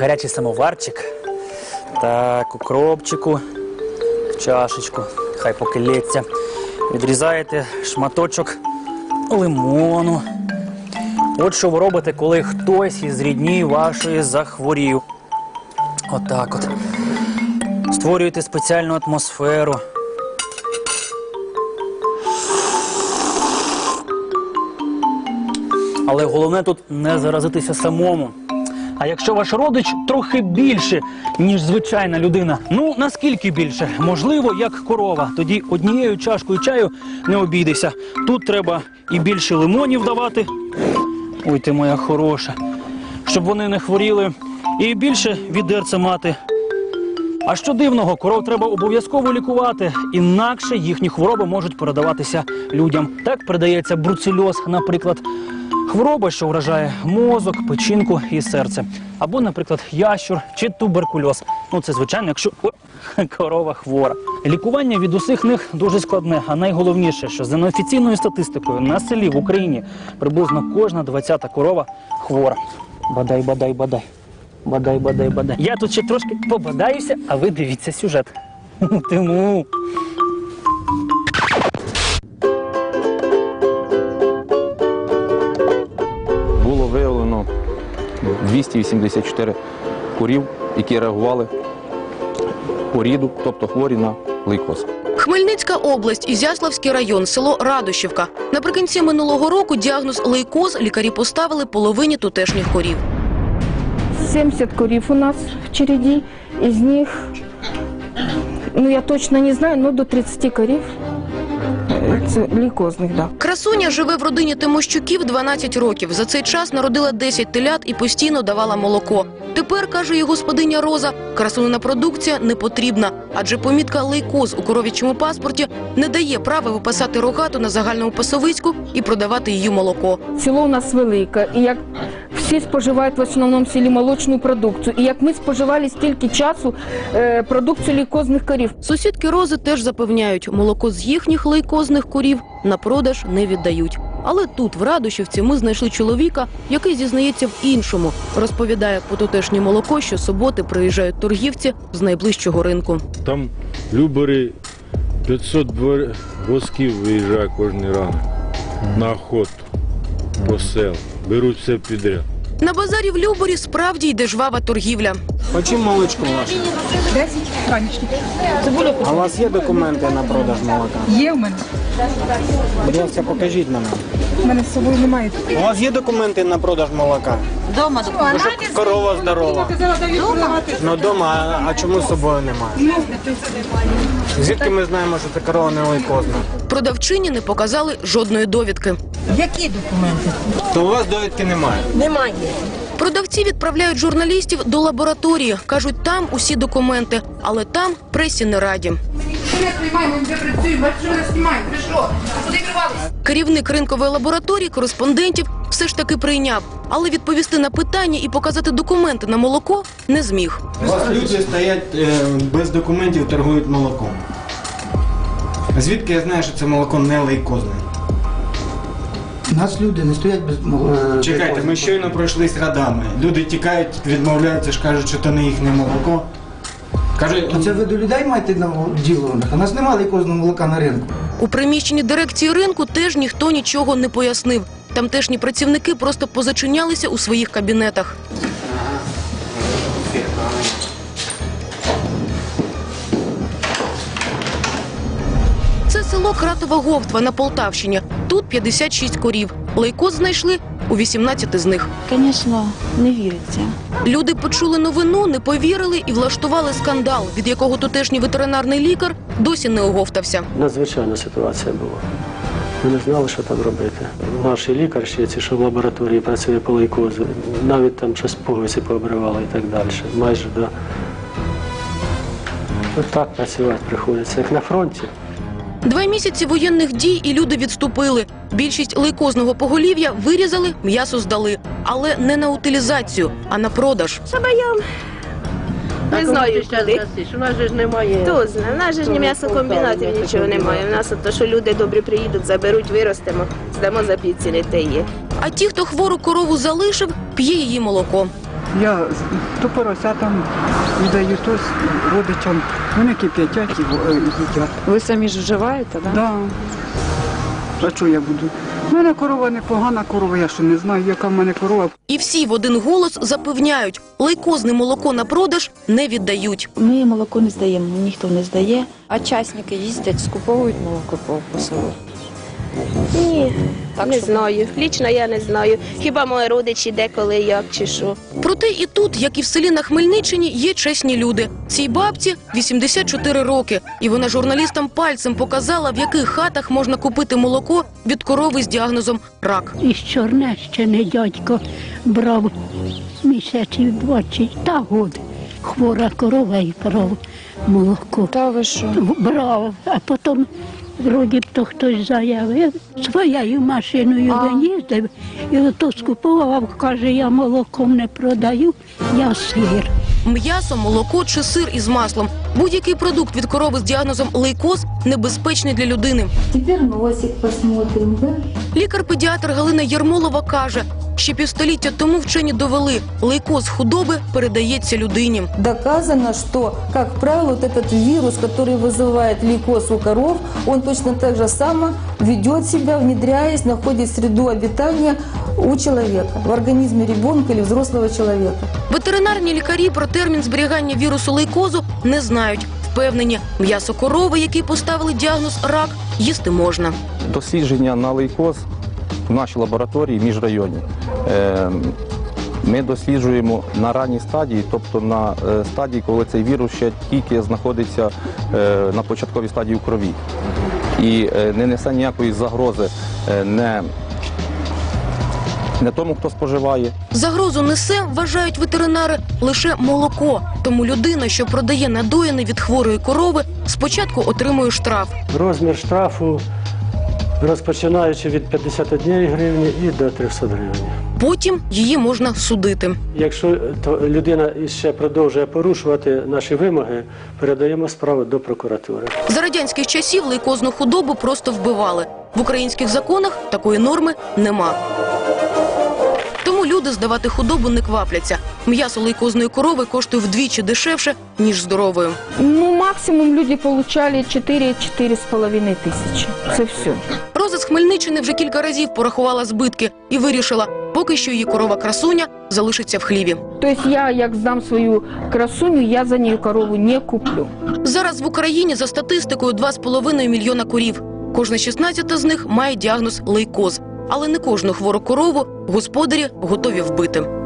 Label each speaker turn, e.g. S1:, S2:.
S1: гарячий самоварчик. Так, укропчику, в чашечку, хай поки лється. Відрізаєте шматочок лимону. От що ви робите, коли хтось із рідні вашої захворів. Отак от. Створюєте спеціальну атмосферу. Але головне тут не заразитися самому. А якщо ваш родич трохи більше, ніж звичайна людина, ну наскільки більше? Можливо, як корова. Тоді однією чашкою чаю не обійдеся. Тут треба і більше лимонів давати. Ой, ти моя хороша. Щоб вони не хворіли, і більше відерця мати. А що дивного, коров треба обов'язково лікувати, інакше їхні хвороби можуть передаватися людям. Так передається бруцельоз, наприклад, хвороба, що вражає мозок, печінку і серце. Або, наприклад, ящур чи туберкульоз. Ну це звичайно, якщо о, корова хвора. Лікування від усіх них дуже складне. А найголовніше, що за неофіційною статистикою на селі в Україні приблизно кожна 20-та корова хвора. Бадай, бадай, бадай. Бадай, бадай, бадай. Я тут ще трошки побадаюся, а ви дивіться сюжет. Тиму.
S2: 284 курів, які реагували по ріду, тобто хворі на лейкоз.
S3: Хмельницька область, Ізяславський район, село Радощівка. Наприкінці минулого року діагноз лейкоз лікарі поставили половині тутешніх корів.
S4: 70 корів у нас в череді, із них, ну я точно не знаю, но до 30 корів. Це лікозних, да.
S3: Красуня живе в родині Тимощуків 12 років. За цей час народила 10 телят і постійно давала молоко. Тепер, каже її господиня Роза, красунина продукція не потрібна, адже помітка лейкоз у коров'ячому паспорті не дає права випасати рогату на загальному пасовиську і продавати її молоко.
S4: Село у нас велике, і як всі споживають в основному селі молочну продукцію, і як ми споживали стільки часу е, продукцію лейкозних корів.
S3: Сусідки Рози теж запевняють, молоко з їхніх лейкозних корів на продаж не віддають. Але тут, в Радушівці, ми знайшли чоловіка, який зізнається в іншому. Розповідає, по тутешнє молоко щосуботи приїжджають торгівці з найближчого ринку.
S5: Там любери 500 двор- восків виїжджає кожен ранок на охоту по сел. Беруть все підряд.
S3: На базарі в Люборі справді йде жвава торгівля.
S6: Почем молочко ваше?
S7: 10 ранішніх.
S6: А у вас є документи на продаж молока?
S7: Є в мене.
S6: Будь ласка, покажіть мене.
S7: У мене з собою немає.
S6: У вас є документи на продаж молока?
S8: Дома
S6: Ну, щоб корова здорова.
S7: Продавати.
S6: Ну вдома, а, а чому з собою немає? Звідки ми знаємо, що це корова не лейкозна?
S3: Продавчині не показали жодної довідки.
S8: Які документи?
S6: То у вас довідки немає.
S8: Немає.
S3: Продавці відправляють журналістів до лабораторії. кажуть, там усі документи, але там пресі не раді.
S7: Ми приймаємо, ми працюємо, що ви нас. Ви що? Куди вирвалися?
S3: Керівник ринкової лабораторії кореспондентів все ж таки прийняв, але відповісти на питання і показати документи на молоко не зміг.
S6: У вас люди стоять е, без документів, торгують молоком. Звідки я знаю, що це молоко не лейкозне?
S9: У нас люди не стоять без е,
S6: Чекайте, ми щойно пройшлись радами. Люди тікають, відмовляються ж кажуть, що то не їхнє молоко. Кажуть,
S9: То це ви до людей маєте на діло? У нас немає лейкозного молока на ринку.
S3: У приміщенні дирекції ринку теж ніхто нічого не пояснив. Тамтешні працівники просто позачинялися у своїх кабінетах. Це село Кратова Говтва на Полтавщині. Тут 56 корів. Лейкоз знайшли у 18 з них.
S8: Звісно, не віриться.
S3: Люди почули новину, не повірили і влаштували скандал, від якого тутешній ветеринарний лікар досі не оговтався.
S10: Надзвичайна ситуація була. Ми не знали, що там робити. Наш лікар ще ці, що в лабораторії працює по лейкозу, навіть там щось пуговиці пообривали і так далі. Майже до так працювати приходиться, як на фронті.
S3: Два місяці воєнних дій і люди відступили. Більшість лейкозного поголів'я вирізали, м'ясо здали, але не на утилізацію, а на продаж.
S11: Не знаю, куди. У нас же ж немає. Хто знає? У нас же ж ні м'ясокомбінатів нічого немає. У нас то, що люди добрі приїдуть, заберуть, виростемо, здамо за півціни те є.
S3: А ті, хто хвору корову залишив, п'є її молоко.
S12: Я то поросятам віддаю, то родичам. Вони кип'ятять і е, їдять.
S8: Ви самі ж вживаєте, так?
S12: Да. А що я буду? У мене корова непогана корова, я що не знаю, яка в мене корова.
S3: І всі в один голос запевняють, лейкозне молоко на продаж не віддають.
S8: Ми молоко не здаємо, ніхто не здає. А частники їздять, скуповують молоко по, по селу.
S11: Ні,
S8: Так
S11: не
S8: що-
S11: знаю. Лічно я не знаю. Хіба мої родичі деколи як чи що.
S3: Проте і тут, як і в селі на Хмельниччині, є чесні люди. Цій бабці 84 роки, і вона журналістам пальцем показала, в яких хатах можна купити молоко від корови з діагнозом рак.
S13: Із Чорнещини дядько брав місяців 20 та год. Хвора корова і брав молоко.
S8: Та ви що?
S13: Брав, а потім вроді б то хтось заявив, своєю машиною
S8: А.
S13: він їздив і ото скупував, каже, я молоком не продаю, я сир.
S3: М'ясо, молоко чи сир із маслом. Будь-який продукт від корови з діагнозом лейкоз небезпечний для людини.
S14: Теперь носик посмотрим, да?
S3: Лікар-педіатр Галина Ярмолова каже, ще півстоліття тому вчені довели, лейкоз худоби передається людині.
S14: Доказано, что, как правило, вот этот вирус, который вызывает лейкоз у коров, он точно так же само ведет себя, внедряясь, находит среду обитания у человека, в организме ребенка или взрослого человека.
S3: Ветеринарні лікарі про термін зберігання вірусу лейкозу не знають. Впевнені, м'ясо корови, який поставили діагноз рак, їсти можна.
S2: Дослідження на лейкоз в нашій лабораторії міжрайонні. Е, Ми досліджуємо на ранній стадії, тобто на е, стадії, коли цей вірус ще тільки знаходиться е, на початковій стадії в крові. І е, не несе ніякої загрози не, не тому, хто споживає,
S3: Загрозу несе, вважають ветеринари, лише молоко. Тому людина, що продає надоїне від хворої корови, спочатку отримує штраф.
S10: Розмір штрафу розпочинаючи від 51 гривні і до 300 гривень.
S3: Потім її можна судити.
S10: Якщо то людина ще продовжує порушувати наші вимоги, передаємо справу до прокуратури.
S3: За радянських часів лейкозну худобу просто вбивали. В українських законах такої норми нема. Тому люди здавати худобу не квапляться. М'ясо лейкозної корови коштує вдвічі дешевше, ніж здоровою.
S4: Ну, максимум люди получали 4-4,5 тисячі. Це все.
S3: Роза з Хмельниччини вже кілька разів порахувала збитки і вирішила, поки що її корова красуня залишиться в хліві.
S4: Тобто я, як здам свою красуню, я за нею корову не куплю.
S3: Зараз в Україні за статистикою 2,5 мільйона корів. Кожна 16 з них має діагноз лейкоз. Але не кожну хвору корову господарі готові вбити.